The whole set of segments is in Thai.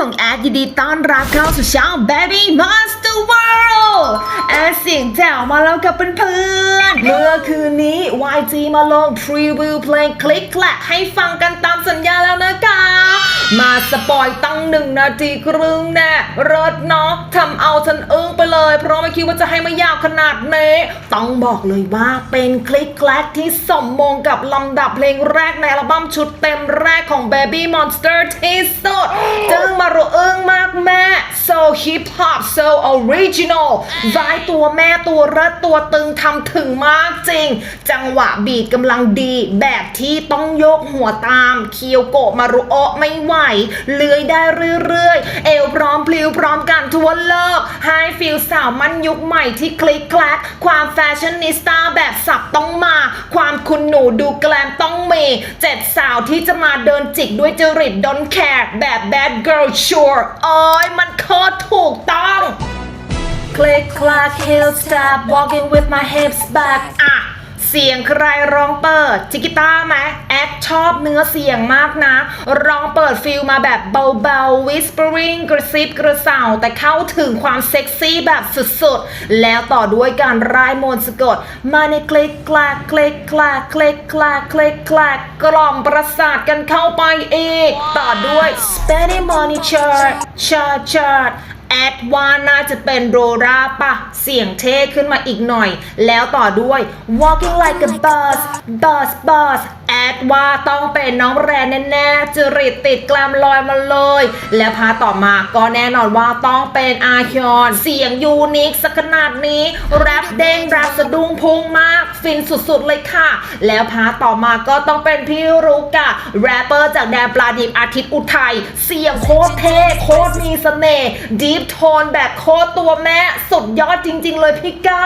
ของแอดยินดีต้อนรับเข้าสู่ช่อง Baby Monster World แอดเสียงแจ๋วมาแล้วกับเพื่อนๆเมื่อคืนนี้ YG มาลงพรีวิวเพลงคลิกแคลให้ฟังกันตามสัญญาแล้วนะคะ มาสปอยตั้งหนึ่งนาทีครึ่งแน่รถเนาะทำเอาฉันอึ้งไปเลย เพราะไม่คิดว่าจะให้มายาวขนาดนี้ต้องบอกเลยว่าเป็นคลิกแคลกที่สมมงกับลำดับเพลงแรกในอัลบั้มชุดเต็มแรกของ Baby Monster ที่สุดจึงมารุอึ้งมากแม่ so hip hop so original วายตัวแม่ตัวเรัดตัวตึงทำถึงมากจริง จังหวะบีดกำลังดี แบบที่ต้องยกหัวตามเคียวโกะมารุโอะไม่ไหว เลื้อยได้เรื่อยๆ เอวพร้อมพลิ้วพร้อมกันทั่วโลกไฮฟิลสาวมันยุคใหม่ที่คลิกแคลกความแฟชั่นนิสตาแบบสับต้องมา ความคุณหนูดูแกลมต้องมีเจ็ดสาวที่จะมาเดินจิกด้วยจริต don't care แบบ bad girl sure โอ้ยมันโคตรถูกต้อง Click clack heel step walking with my hips back อะ เสียงใครร้องเปิดจิกิต้าไหมแอดชอบเนื้อเสียงมากนะ ร้องเปิดฟิลมาแบบเบาๆ whispering กระซิบกระเซาแต่เข้าถึงความเซ็กซี่แบบสุดๆ แล้วต่อด้วยการร่ายมนต์สะกด มาในคลิกคลากคลิกคลากคลิกคลากคลิกคลากกล่อมประสาทกันเข้าไปอีก ต่อด้วย spending money chart chart chart แอดว่าน่าจะเป็นโรราปะ เสียงเท่ขึ้นมาอีกหน่อย แล้วต่อด้วย walking like a bus bus bus แอ ดว่าต้องเป็นน้องแรนแน่ๆจริตติดกลามลอยมาเลย แล้วพาต่อมาก็แน่นอนว่าต้องเป็นอาคอนเสียงยูนิคสักขนาดนี้ แรปเด้งแรปสะดุ้งพุงมาก ฟินสุดๆเลยค่ะ แล้วพาต่อมาก็ต้องเป็นพี่รุกอะแรปเปอร์จากแดนปลาดิบอาทิตย์อุทัยเสียงโคตรเท่โคตรมีเสน่ห์ดีฟโทนแบบโคตรตัวแม่สุดยอดจริง ๆ เลยพี่ก้า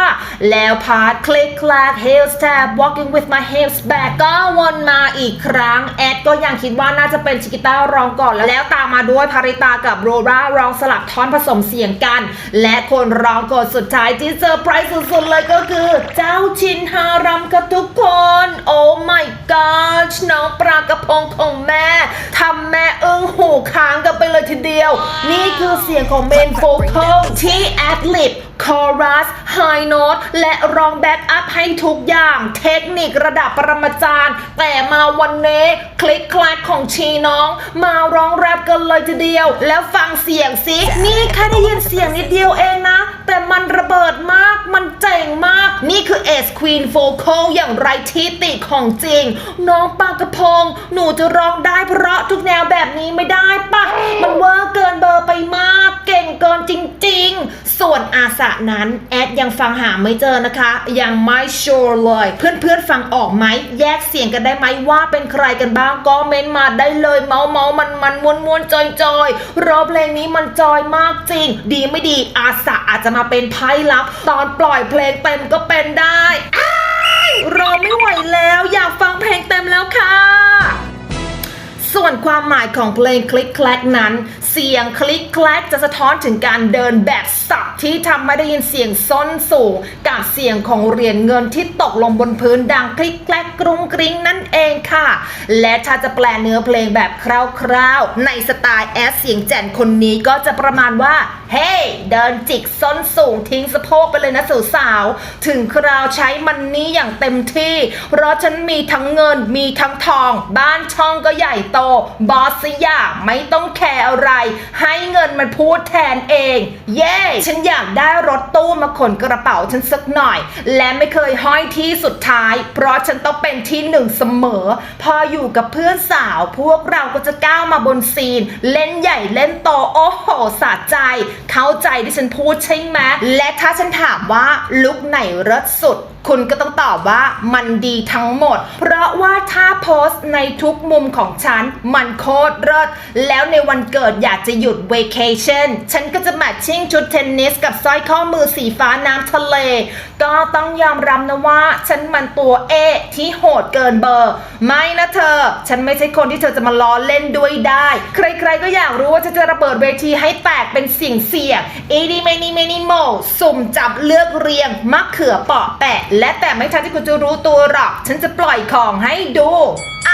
แล้วพาร์ทคลิกคลาก heel step walking with my hips back ก็วนมาอีกครั้ง แอดก็ยังคิดว่าน่าจะเป็นชิกิต้ารองก่อนแล้วตามมาด้วยพาริตากับโรราร้องสลับท่อนผสมเสียงกัน และคนร้องคนสุดท้ายที่เซอร์ไพรส์สุดๆเลยก็คือ เจ้าชินฮารัมกับทุกคน โอ้ my god น้องปลากระพงของแม่ทำแม่อึ้งหูค้างกันไปเลยทีเดียว นี่คือเสียงของเมนโฟกัลที่แอดลิปคอรัส ไฮโน้ตและร้องแบ็กอัพให้ทุกอย่าง เทคนิคระดับปรมาจารย์ แต่มาวันนี้คลิกคลากของชีน้อง มาร้องแรปกันเลยทีเดียว แล้วฟังเสียงสินี่แค่ได้ยินเสียงนิดเดียวเองนะ แต่มันระเบิดมากมันเจ๋งมาก นี่คือเอสควีนโฟกัลอย่างไรที่ติของจริง น้องปากระพง หนูจะร้องได้เพราะทุกแนวแบบนี้ไม่ได้ปะมันเวอร์เกินเบอร์ไปมาก เก่งเกินจริง ๆ ส่วนอาสะนั้นแอ ยังฟังหาไม่เจอนะคะ ยังไม่ชัวร์เลย เพื่อนๆฟังออกไหมแยกเสียงกันได้ไหมว่าเป็นใครกันบ้างก็เม้นมาได้เลยเมาเมามันมันมวนมวนจอยจอยรอบเพลงนี้มันจอยมากจริง ดีไม่ดีอาสะอาจจะมาเป็นไพ่ลับ ตอนปล่อยเพลงเต็มก็เป็นได้รอไม่ไหวแล้วอยากฟังเพลงเต็มแล้วค่ะส่วนความหมายของเพลงคลิกแคลกนั้น เสียงคลิกแคลกจะสะท้อนถึงการเดินแบบสับที่ทำให้ได้ยินเสียงส้นสูงกับเสียงของเหรียญเงินที่ตกลงบนพื้นดังคลิกแคลกกรุงกริ้งนั่นเองค่ะ และถ้าจะแปลเนื้อเพลงแบบคร่าวๆ ในสไตล์แอสเสียงแจ่นคนนี้ก็จะประมาณว่า เฮ้ hey, เดินจิกส้นสูงทิ้งสะโพกไปเลยนะสาวๆถึงคราวใช้มันนี้อย่างเต็มที่ เพราะฉันมีทั้งเงินมีทั้งทอง บ้านช่องก็ใหญ่โตบอสสยาไม่ต้องแคร์อะไรให้เงินมันพูดแทนเอง เย้ ฉันอยากได้รถตู้มาขนกระเป๋าฉันสักหน่อย และไม่เคยห้อยที่สุดท้าย เพราะฉันต้องเป็นที่หนึ่งเสมอ พออยู่กับเพื่อนสาว พวกเราก็จะก้าวมาบนซีน เล่นใหญ่เล่นโตโอ้โหสะใจ เข้าใจที่ฉันพูดใช่ไหมและถ้าฉันถามว่าลุกไหนเลิศสุด คุณก็ต้องตอบว่ามันดีทั้งหมด เพราะว่าถ้าโพสต์ในทุกมุมของฉัน มันโคตรเลิศแล้วในวันเกิดอยากจะหยุด vacation ฉันก็จะแมทชิ่งชุดเทนนิสกับสร้อยข้อมือสีฟ้าน้ำทะเล ก็ต้องยอมรับนะว่า ฉันมันตัวเอที่โหดเกินเบอร์ ไม่นะเธอ ฉันไม่ใช่คนที่เธอจะมาล้อเล่นด้วยได้ ใครๆก็อยากรู้ว่าฉันจะระเบิดเวทีให้แตกเป็นสียงเสียงอีดีเมนีเมนิโมสุ่มจับเลือกเรียงมะเขือเปาะแปะและแต่ไม่ทันที่คุณจะรู้ตัวหรอก ฉันจะปล่อยของให้ดู อะ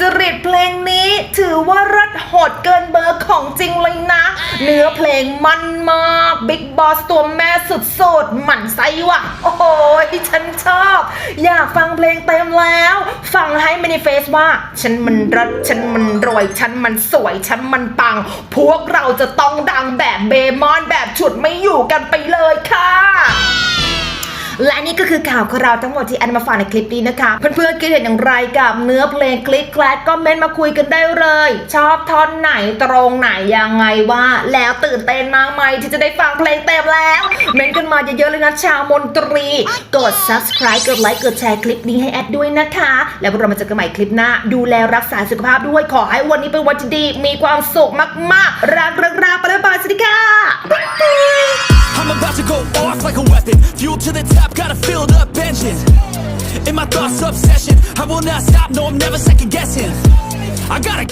จริตเพลงนี้ถือว่ารัดหดเกินเบอร์ของจริงเลยนะ เนื้อเพลงมันมากบิ๊กบอสตัวแม่สุดๆหมั่นไส้ว่ะ โอ้โหฉันชอบ อยากฟังเพลงเต็มแล้ว ฟังให้มินิเฟสว่า ฉันมันรัดฉันมันรวย ฉันมันสวย ฉันมันปัง พวกเราจะต้องดังแบบเบมอนแบบฉุดไม่อยู่กันไปเลยค่ะ และนี่ก็คือข่าวของเราทั้งหมดที่แอนมาฝากในคลิปนี้นะคะ เพื่อนๆคิดเห็นอย่างไรกับเนื้อเพลงคลิกแคลกก็เมนมาคุยกันได้เลย ชอบท่อนไหนตรงไหนยังไงว่า แล้วตื่นเต้นมากไหมที่จะได้ฟังเพลงเต็มแล้ว เมนกันมาเยอะๆเลยนะชาวมนตรี กด subscribe กดไลค์กดแชร์คลิปนี้ให้แอดด้วยนะคะ แล้วพวกเรามาเจอกันใหม่คลิปหน้า ดูแลรักษาสุขภาพด้วยขอให้วันนี้เป็นวันที่ดีมีความสุขมากๆรักรักรักไปแล้วบายสวัสดีค่ะ boss obsession. I will not stop, no I'm never second guessing. I gotta